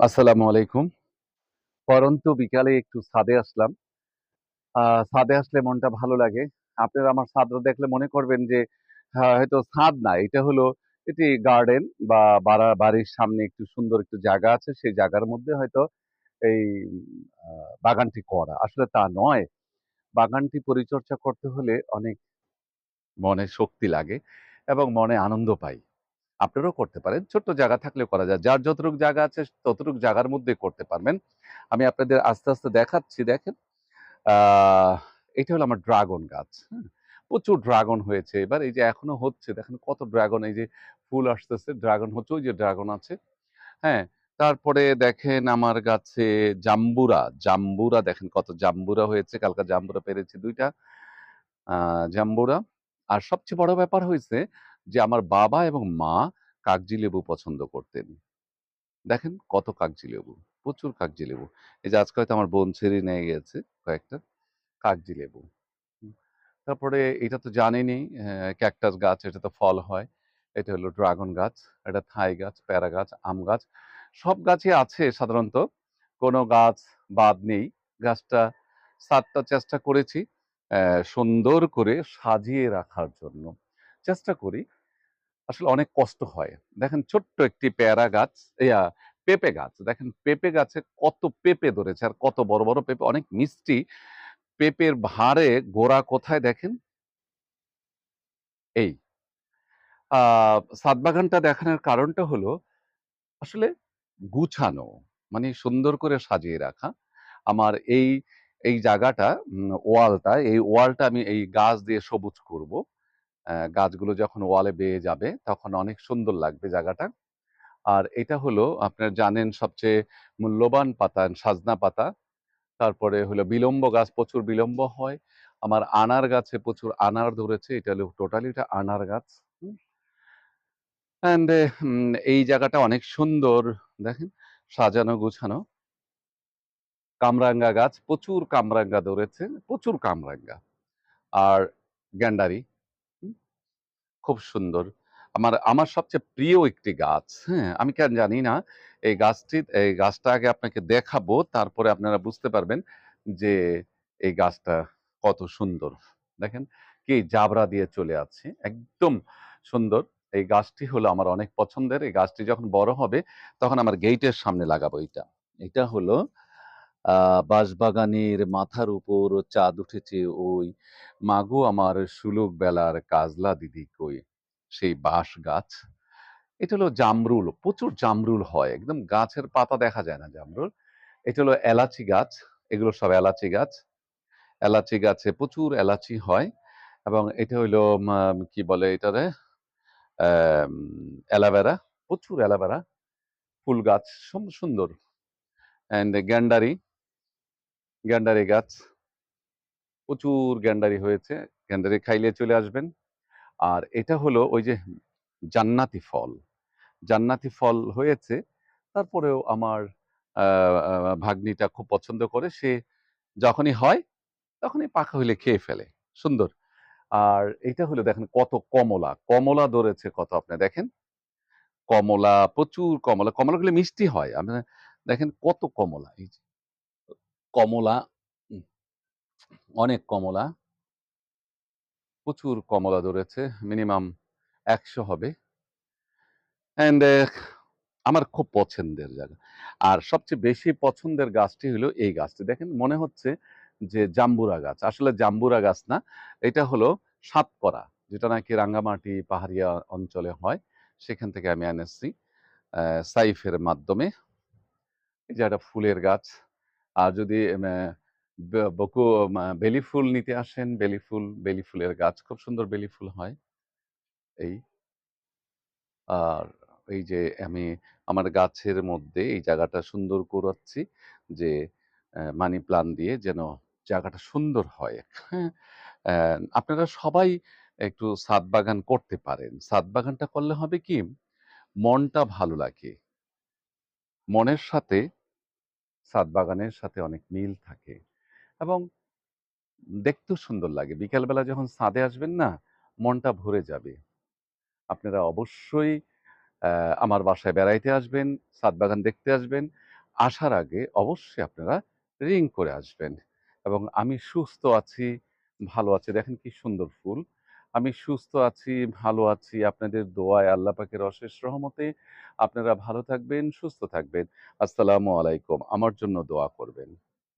আসসালামু আলাইকুম। পড়ন্ত বিকালে একটু ছাদে আসলাম। ছাদে আসলে মনটা ভালো লাগে। আপনারা আমার ছাদটা দেখলে মনে করবেন যে হয়তো ছাদ না, এটা হলো এটি গার্ডেন বা বাড়া বাড়ির সামনে একটু সুন্দর একটু জায়গা আছে। সেই জায়গার মধ্যে হয়তো এই বাগানটি করা। আসলে তা নয়। বাগানটি পরিচর্যা করতে হলে অনেক মনে শক্তি লাগে এবং মনে আনন্দ পাই। আপনারাও করতে পারেন। ছোট্ট জায়গা থাকলেও করা যায়। যার যতটুক জায়গা আছে ততটুক জায়গার মধ্যে করতে পারবেন। আমি আপনাদের আস্তে, আস্তে দেখাচ্ছি দেখেন। এটা হলো আমার ড্রাগন গাছ। হ্যাঁ? প্রচুর ড্রাগন হয়েছে এবার। এই যে এখনও হচ্ছে দেখেন কত ড্রাগন এই যে ফুল আসতেছে, ড্রাগন হচ্ছে ওই যে ড্রাগন আছে। হ্যাঁ? তারপরে দেখেন আমার গাছে জাম্বুরা, জাম্বুরা দেখেন কত জাম্বুরা হয়েছে। কালকে জাম্বুরা পেরেছি ২ টা। জাম্বুরা। আর সবচেয়ে বড় ব্যাপার হইছে যে আমার বাবা এবং মা কাগজি লেবু পছন্দ করতেন। দেখেন কত কাগজি লেবু। প্রচুর কাগজি লেবু। এই যে আজকে হয়তো আমার বোন ছেড়ে নিয়ে গেছে কয়েকটা কাগজি লেবু। তারপরে এটা তো জানেনই ক্যাকটাস গাছ এটা তো ফল হয়। এটা হলো ড্রাগন গাছ, এটা থাই গাছ, প্যারা গাছ, আম গাছ। সব গাছই আছে সাধারণত। কোনো গাছ বাদ নেই। গাছটা ছাদটা চেষ্টা করেছি সুন্দর করে সাজিয়ে রাখার জন্য। চেষ্টা করি। আসলে অনেক কষ্ট হয়। দেখেন ছোট্ট একটি পেয়ারা গাছ, ইয়া পেঁপে গাছ। দেখেন পেঁপে গাছে কত পেঁপে ধরেছে আর কত বড়, বড় পেঁপে অনেক মিষ্টি। পেঁপের ভারে গোড়া কোথায় দেখেন? এই। আ ছাদ বাগানটা দেখানোর কারণটা হলো আসলে গুছানো। মানে সুন্দর করে সাজিয়ে রাখা। আমার এই, এই জায়গাটা ওয়ালটা, এই ওয়ালটা আমি এই গাছ দিয়ে সবুজ করব। গাছগুলো যখন ওয়ালে বেয়ে যাবে তখন অনেক সুন্দর লাগবে জায়গাটা। আর এটা হলো আপনার জানেন সবচেয়ে মূল্যবান পাতা সাজনা পাতা। তারপরে হলো বিলম্ব গাছ প্রচুর বিলম্ব হয়। আমার আনার গাছে প্রচুর আনার ধরেছে। এটা হলো টোটালি এটা আনার গাছ। অ্যান্ড এই জায়গাটা অনেক সুন্দর দেখেন সাজানো গুছানো। কামরাঙ্গা গাছ, প্রচুর কামরাঙ্গা ধরেছে, প্রচুর কামরাঙ্গা। আর গ্যান্ডারি। খুব সুন্দর। আমার আমার সবচেয়ে প্রিয় একটি গাছ, হ্যাঁ? আমি কেন জানি না। এই গাছটি এই গাছটা আগে আপনাকে দেখাবো। তারপরে আপনারা বুঝতে পারবেন যে এই গাছটা কত সুন্দর। দেখেন কি জাবরা দিয়ে চলে আছে। একদম সুন্দর। এই গাছটি হলো আমার অনেক পছন্দের। এই গাছটি যখন বড় হবে তখন আমার গেইটের সামনে লাগাবো এইটা। এটা হলো বাঁশবাগানের মাথার উপর চাঁদ উঠেছে ওই, মাগো আমার সুলুক বেলার কাজলা দিদি কই? সেই বাঁশ গাছ। এটা হলো জামরুল, প্রচুর জামরুল হয়। একদম গাছের পাতা দেখা যায় না জামরুল। এটা হলো এলাচি গাছ। এগুলো সব এলাচি গাছ। এলাচি গাছে প্রচুর এলাচি হয় এবং এটা হইল কি বলে এটারে? অ্যালোভেরা, প্রচুর অ্যালাভেরা ফুল গাছ সুন্দর। অ্যান্ড গ্যান্ডারি। গ্যান্ডারি গাছ। প্রচুর গ্যান্ডারি হয়েছে। গ্যান্ডারি খাইলে চলে আসবেন। আর এটা হলো ওই যে জান্নাতি ফল। জান্নাতি ফল হয়েছে। তারপরেও আমার ভাগ্নিটা খুব পছন্দ করে। সে যখনই হয় তখনই পাকা হইলে খেয়ে ফেলে। সুন্দর। আর এইটা হলো দেখেন কত কমলা। কমলা ধরেছে কত আপনি দেখেন। কমলা, প্রচুর কমলা। কমলাগুলো মিষ্টি হয়। আপনারা দেখেন কত কমলা এই যে। কমলা অনেক কমলা। প্রচুর কমলা ধরেছে। মিনিমাম ১০০ হবে। অ্যান্ড আমার খুব পছন্দের জায়গা। আর সবচেয়ে বেশি পছন্দের গাছটি হলো এই গাছটি। দেখেন, মনে হচ্ছে যে জাম্বুরা গাছ। আসলে জাম্বুরা গাছ না। এটা হলো সাতকরা। যেটা নাকি রাঙ্গামাটি পাহাড়িয়া অঞ্চলে হয়। সেখান থেকে আমি এনেছি। সাইফের মাধ্যমে। এই যে একটা ফুলের গাছ। আর যদি বকু বেলি ফুল নিতে আসেন, বেলি ফুল, বেলি ফুলের গাছ খুব সুন্দর বেলি ফুল হয়। এই। আর এই যে আমি আমার গাছের মধ্যে এই জায়গাটা সুন্দর করাচ্ছি যে মানি প্লান্ট দিয়ে যেন জায়গাটা সুন্দর হয়। হ্যাঁ? আপনারা সবাই একটু ছাদ বাগান করতে পারেন। ছাদ বাগানটা করলে হবে কি? মনটা ভালো লাগে। মনের সাথে ছাদ বাগানের সাথে অনেক মিল থাকে এবং দেখতেও সুন্দর লাগে। বিকালবেলা যখন ছাদে আসবেন না, মনটা ভরে যাবে। আপনারা অবশ্যই আমার বাসায় বেড়াইতে আসবেন, ছাদ বাগান দেখতে আসবেন। আসার আগে অবশ্যই আপনারা রিং করে আসবেন। এবং আমি সুস্থ আছি, ভালো আছি। দেখেন কি সুন্দর ফুল। আমি সুস্থ আছি, ভালো আছি। আপনাদের দোয়ায় আল্লাহ পাকের অশেষ রহমতে আপনারা ভালো থাকবেন, সুস্থ থাকবেন। আসসালামু আলাইকুম। আমার জন্য দোয়া করবেন।